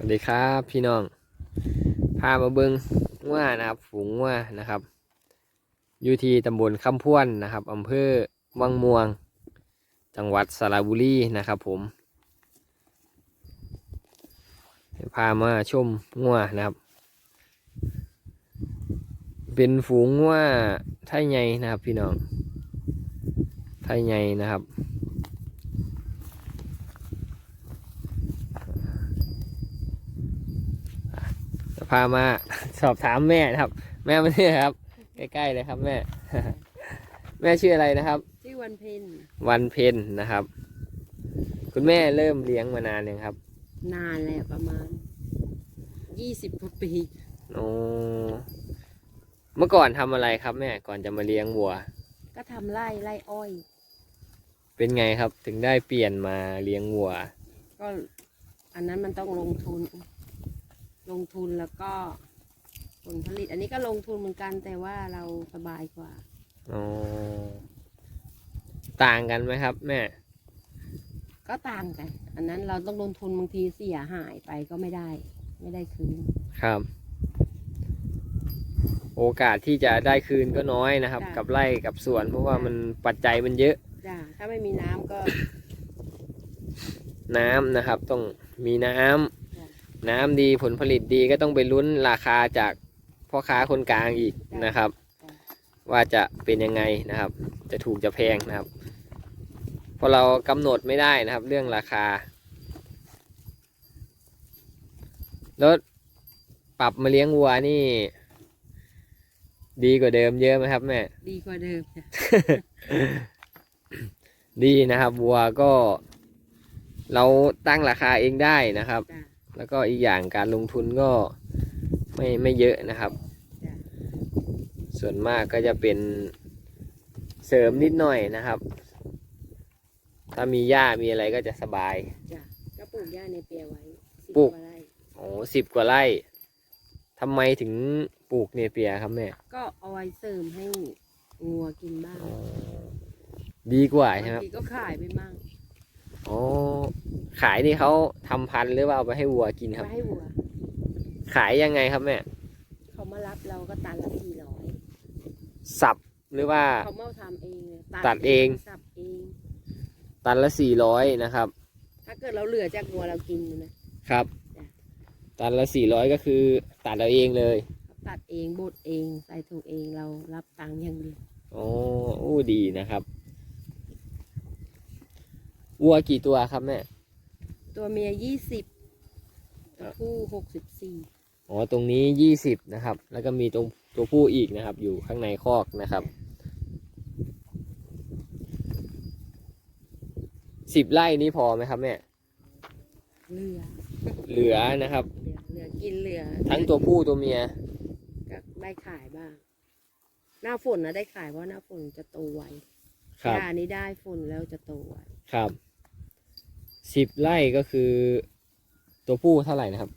สวัสดีครับพี่น้อง พามาเบิงว่านะครับฝูงว่านะครับ อยู่ที่ตำบลคำพ้วนนะครับอำเภอวังม่วง จังหวัดสระบุรีนะครับผม พามาชมงัวนะครับ เป็นฝูงว่าไทยใหญ่นะครับพี่น้อง ไทยใหญ่นะครับ พามาสอบถามแม่นะครับ แม่มาเนี่ยครับ ใกล้ๆเลยครับแม่ แม่ชื่ออะไรนะครับ ชื่อวันเพ็ญวันเพ็ญนะครับ คุณแม่เริ่มเลี้ยงมานานยังครับ นานแล้วประมาณยี่สิบกว่าปีโอ้เมื่อก่อนทำอะไรครับแม่ก่อนจะมาเลี้ยงวัว ก็ทำไร่ไร่อ้อย เป็นไงครับ ถึงได้เปลี่ยนมาเลี้ยงวัว ก็ อันนั้นมันต้องลงทุน ลงทุนแล้วก็ผลผลิต อันนี้ก็ลงทุนเหมือนกันแต่ว่าเราสบายกว่า อ๋อ ต่างกันไหมครับ แม่ ก็ต่างกัน อันนั้นเราต้องลงทุนบางทีเสียหายไปก็ไม่ได้ ไม่ได้คืน ครับ โอกาสที่จะได้คืนก็น้อยนะครับ จ้ะกับไร่กับสวน เพราะว่ามันปัจจัยมันเยอะ จ้าถ้าไม่มีน้ำก็น้ำนะครับ ต้องมีน้ำจ้ะ น้ำดีผลผลิตดีก็ต้องไปลุ้นราคาจากพ่อค้าคนกลางอีกจ้ะนะครับจ้ะว่าจะเป็นยังไงนะครับ จะถูกจะแพงนะครับเพราะเรากำหนดไม่ได้นะครับ เรื่องราคาแล้วปรับมาเลี้ยงวัวนี่ ดีกว่าเดิมเยอะไหมครับแม่ ดีกว่าเดิมจ้ะ ดีนะครับวัวก็ เราตั้งราคาเองได้นะครับ จ้ะ แล้วก็อีกอย่างการลงทุนก็ไม่ไม่เยอะนะครับจ้ะส่วนมากก็จะเป็นเสริมนิดหน่อยนะครับ ถ้ามีหญ้ามีอะไรก็จะสบาย จ้ะก็ปลูกหญ้าในเปียไว้สิบปลูก กว่าไร่โอ้สิบกว่าไร่ทำไมถึงปลูกเนเปียครับแม่ก็เอาไว้เสริมให้งัวกินบ้างอ๋อดีกว่าบาใช่ไหมงครับ ทีก็ขายไปมั่ง อ๋อขายนี่เขาทำพันธุ์หรือว่าเอาไปให้วัวกินครับไว้ให้วัว ขายยังไงครับแม่เขามารับเราก็ตันละสี่ร้อยสับหรือว่า เขามาทำเองเลยตัดเอง สับเอง ตันละสี่ร้อยนะครับ ถ้าเกิดเราเหลือจากงัวเรากินนะ ครับ จ้ะ ตันละสี่ร้อยก็คือตัดเอาเองเลย เขาตัดเองบดเองใส่ถุงเองเรารับตังค์อย่างเดียวโอ้อู้ดีนะครับ วัวกี่ตัวครับแม่ ตัวเมียยี่สิบตัวผู้หกสิบสี่อ๋อ ตรงนี้ยี่สิบนะครับ แล้วก็มีตรงตัวผู้อีกนะครับ อยู่ข้างในคอกนะครับ สิบไร่นี้พอไหมครับแม่ เหลือ เหลือนะครับ เหลือเหลือกินเหลือทั้งตัวผู้ตัวเมียก็ได้ขายบ้าง หน้าฝนนะได้ขายเพราะหน้าฝนจะโตไวครับ หญ้านี้ได้ฝนแล้วจะโตไวครับ สิบไร่ก็คือ ตัวผู้เท่าไหร่นะครับ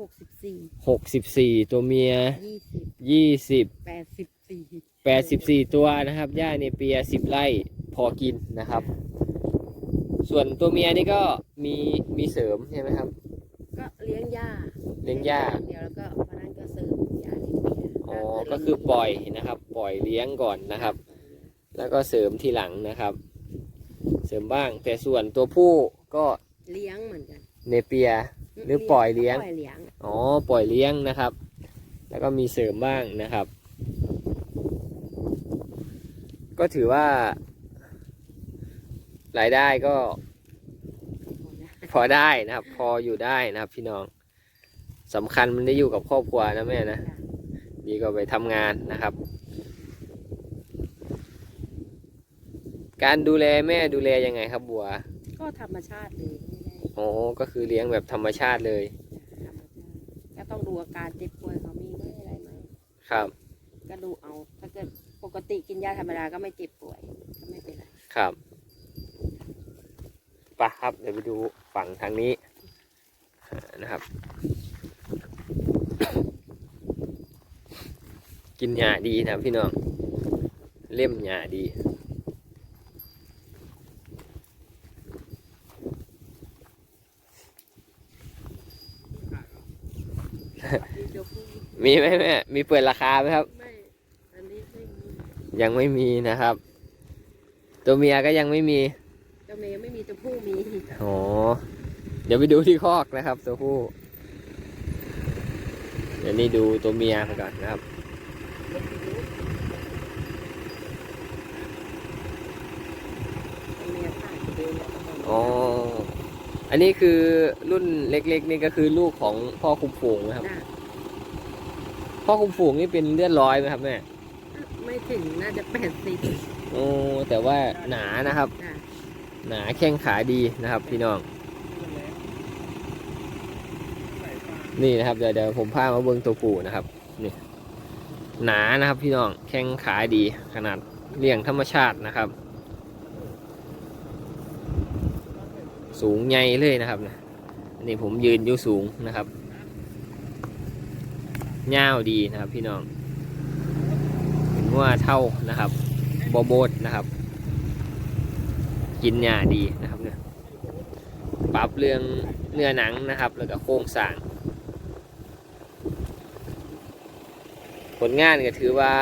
หกสิบสี่หกสิบสี่ตัวเมียยี่สิบยี่สิบแปดสิบสี่แปดสิบสี่ตัวนะครับหญ้าเนเปียสิบไร่พอกินนะครับ ส่วนตัวเมียนี่ก็มีมีเสริมใช่ไหมครับ ก็เลี้ยงหญ้าเลี้ยงหญ้าเดียวแล้วก็พนันก็เสริมหญ้าเลี้ยงเปียอ๋อก็คือปล่อยนะครับ ปล่อยเลี้ยงก่อนนะครับ แล้วก็เสริมทีหลังนะครับ เสริมบ้าง แต่ส่วนตัวผู้ก็เลี้ยงเหมือนกันเนเปีย หรือปล่อยเลี้ยง ปล่อยเลี้ยงอ๋อปล่อยเลี้ยงนะครับ แล้วก็มีเสริมบ้างนะครับ ก็ถือว่ารายได้ก็ พอได้นะครับ พออยู่ได้นะครับ พี่น้องสำคัญมันได้อยู่กับครอบครัวนะแม่นะดีกว่าไปทำงานนะครับ การดูแลแม่ดูแลยังไงครับบัว ก็ธรรมชาติเลยไม่ได้อ๋อก็คือเลี้ยงแบบธรรมชาติเลยธรรมชาติก็ต้องดูอาการเจ็บป่วยเขามีไหมอะไรไหมครับ ก็ดูเอา ถ้าเกิดปกติกินยาธรรมดาก็ไม่เจ็บป่วยก็ไม่เป็นไรครับไปะครับ เดี๋ยวไปดูฝั่งทางนี้อ่านะครับ กินหญ้าดีนะครับพี่น้อง เล่มหญ้าดี มีตัวผู้ มีไหมแม่ มีเปิดราคาไหมครับ ไม่อันนี้ไม่มียังไม่มีนะครับ ตัวเมียก็ยังไม่มีตัวเมย์ไม่มีตัวผู้มีโอ้เดี๋ยวไปดูที่คอกนะครับ ตัวผู้ เดี๋ยวนี้ดูตัวเมียไปก่อนนะครับ ตัวเมย์ถ่ายเองแล้วก็ตัวอ๋อ อันนี้คือรุ่นเล็กๆ นี่ก็คือลูกของพ่อคุมฝูงนะครับ จ้ะ พ่อคุมฝูงนี่เป็นเลือดร้อยไหมครับแม่ไม่ถึงน่าจะแปดสิบโอ้แต่ว่าหนานะครับจ้ะหนาแข้งขาดีนะครับ พี่น้อง นี่นะครับเดี๋ยวเดี๋ยวผมพามาเบิ้งตัวปู่นะครับนี่หนานะครับพี่น้องแข้งขาดีขนาดเลี้ยงธรรมชาตินะครับ สูงใหญ่เลยนะครับนะนี่ผมยืนอยู่สูงนะครับ เง่าวดีนะครับพี่น้องเห็นว่าเท่านะครับบโบดนะครับ กินหญ้าดีนะครับเนี่ยปรับเรื่องเนื้อหนังนะครับ แล้วก็โครงสร้างผลงานก็ถือว่า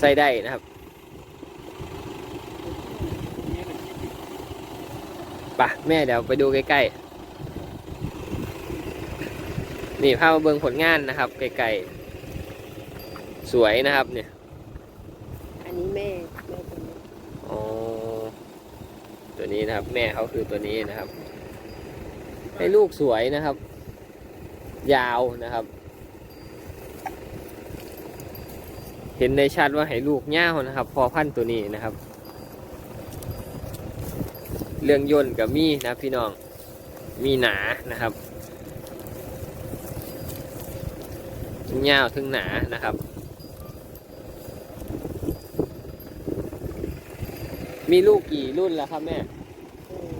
ใส่ได้นะครับปะแม่เดี๋ยวไปดูใกล้ๆ นี่พามาเบิ่งผลงานนะครับใกล้ๆสวยนะครับเนี่ย อันนี้แม่แม่ตัวนี้อ๋อตัวนี้นะครับ แม่เขาคือตัวนี้นะครับ ให้ลูกสวยนะครับ ยาวนะครับ เห็นในชัดว่าให้ลูกย่าวนะครับ พอพันธุ์ตัวนี้นะครับ เรื่องย่นกับมีนะครับพี่น้องมีหนานะครับ ถึงยาวถึงหนานะครับ มีลูกกี่รุ่นแล้วครับแม่เออ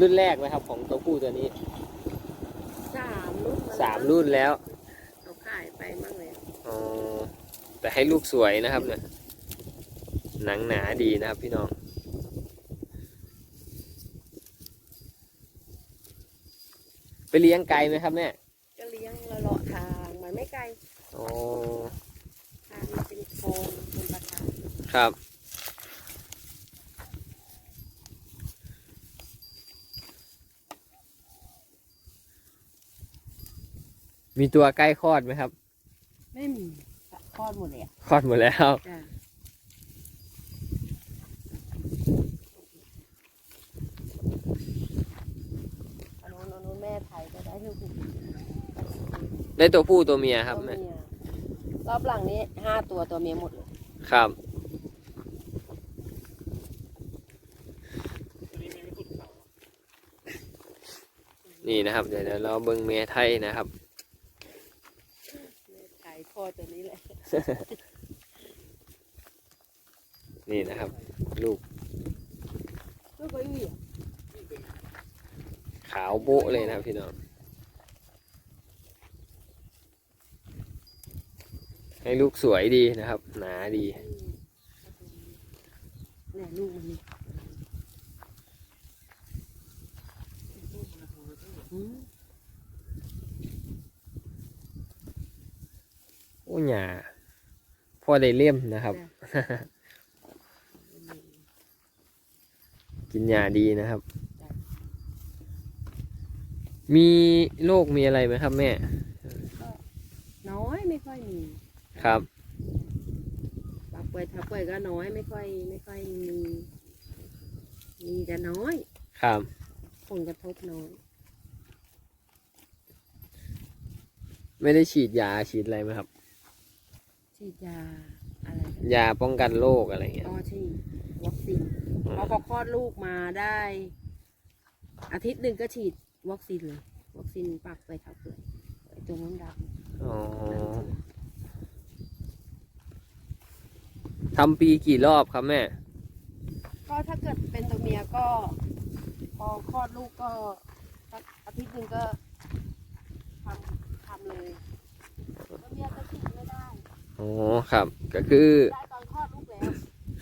รุ่นแรกไหมครับ ของตัวผู้ตัวนี้สามรุ่นสามรุ่นแล้วเอาขายไปมั่งเลยอ๋อแต่ให้ลูกสวยนะครับเนี่ยหนังหนาดีนะครับพี่น้องไปเลี้ยงไก่ไหมครับแม่ก็เลี้ยงเราเลาะทางมันไม่ไกล อ๋อทางมันเป็นโครงเป็นประกาศครับ มีตัวใกล้คลอดไหมครับไม่มีคลอดหมดเลยอะคลอดหมดแล้ว จ้ะอันนู้นอันนู้นแม่ไทยก็ได้ลูกได้ตัวผู้ตัวเมียครับตัวแม่เมีย รอบหลังนี้ห้าตัวตัวเมียหมดเลยครับ นี่นะครับ เดี๋ยวเดี๋ยวเราเบิ้งเมียไทยนะครับแม่ไทยพ่อตัวนี้แหละนี่นะครับ ลูกลูกก็อยู่อะขาวโบ๊ะเลยนะครับพี่น้อง ให้ลูกสวยดีนะครับ หนาดีเนี่ยลูกมันนี่อืมโอ้หยาพ่อได้เลี่ยมนะครับจ้ะกินยาดีนะครับ มีโรคมีอะไรไหมครับแม่ก็น้อยไม่ค่อยมี ครับปากเปิดถ้าเปิดก็น้อยไม่ค่อย ไม่ค่อยมี มีแต่น้อยครับ ผลกระทบน้อยไม่ได้ฉีดยาฉีดอะไรไหมครับ ฉีดยาอะไรนะยาป้องกันโรคอะไรเงี้ยอ๋อฉีดวัคซีนพอเขาคลอดลูกมาได้ อาทิตย์หนึ่งก็ฉีดวัคซีนเลยวัคซีนปากไปทับเลยไอ้ตัวน้ำดำอ๋อ ทำปีกี่รอบครับแม่ ก็ถ้าเกิดเป็นตัวเมียก็ พอคลอดลูกก็สักอาทิตย์หนึ่งก็ทำทำเลยตัวเมียจะฉีดไม่ได้อ๋อครับ ก็คือได้ตอนคลอดลูกแล้ว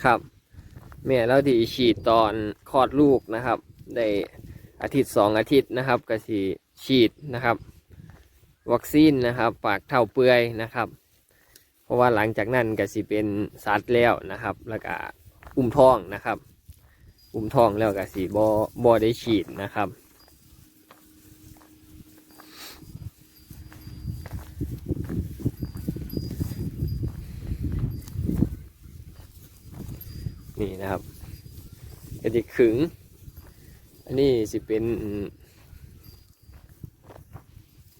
ครับ แม่เราที่ฉีดตอนคลอดลูกนะครับได้อาทิตย์สองอาทิตย์นะครับก็สีฉีดนะครับ วัคซีนนะครับ ปากเท่าเปื่อยนะครับ เพราะว่าหลังจากนั้นก็สิเป็นสัตว์แล้วนะครับ แล้วก็อุ้มท้องนะครับ อุ้มท้องแล้วก็สิบอบอได้ฉีดนะครับ นี่นะครับกระดิกขึง อันนี้สิเป็น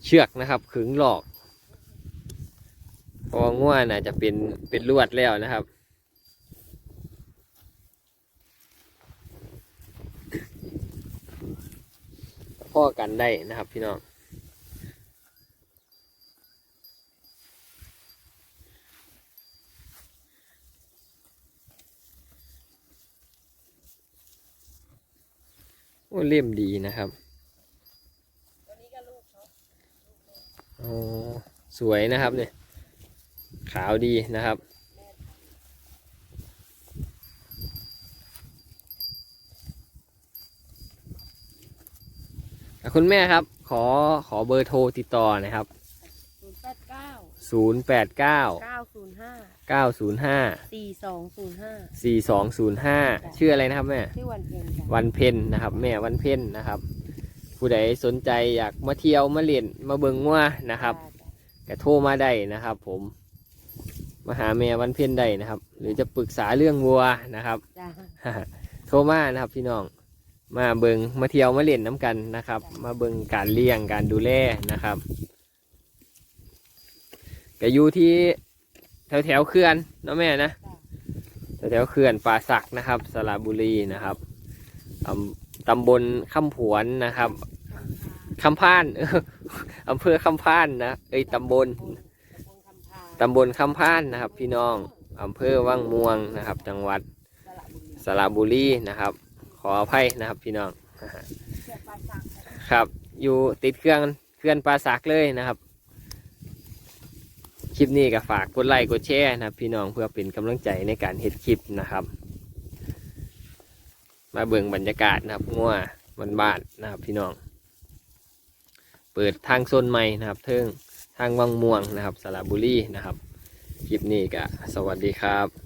เชือกนะครับ ขึงหลอก เพอง่วน่ะจะเป็นเป็นลวดแล้วนะครับ พ่อกันได้นะครับพี่น้องโอ้เล่มดีนะครับตัวนี้ก็ลูกเขาอ๋อสวยนะครับเนี่ย ขาวดีนะครับอะคุณแม่ครับ ขอขอเบอร์โทรติดต่อหนะครับ ศูนย์แปดเก้า0 8 9 เก้าศูนย์ห้า9 0 5 สี่สองศูนย์ห้า4 2 0 5 ชื่ออะไรนะครับแม่ ชื่อวันเพ็ญจ้ะวันเพ็ญนะครับ แม่วันเพ็ญนะครับ ผู้ใดสนใจอยากมาเที่ยวมาเล่นมาเบิงว่านะครับก็โทรมาได้นะครับผม มาหาแม่วันเพ็ญได้นะครับ หรือจะปรึกษาเรื่องวัวนะครับ จ้ะโทรมานะครับพี่น้อง มาเบิงมาเที่ยวมาเล่นน้ำกันนะครับ มาเบิงการเลี้ยงการดูแลนะครับก็อยู่ที่แถวแถวๆเขื่อนเนาะแม่นะแถวแถวๆเขื่อนป่าสักนะครับสระบุรีนะครับอำตำบลคำผวนนะครับคำพานเอออำเภอคำพานนะเอ้ยตำบล ตำบลคำพานนะครับ พี่น้องอำเภอวังม่วงนะครับ จังหวัดสระบุรีนะครับ ขออภัยนะครับพี่น้องครับ อยู่ติดเครื่องเคลื่อนปลาสักเลยนะครับ คลิปนี้ก็ฝากกดไลค์กดแชร์นะพี่น้องเพื่อเป็นกำลังใจในการเฮ็ดคลิปนะครับ มาเบิ่งบรรยากาศนะครับงัวบ้านๆนะครับพี่น้อง เปิดทางโซนใหม่นะครับเทิง ทางวังม่วงนะครับสระบุรีนะครับ คลิปนี้ก็สวัสดีครับ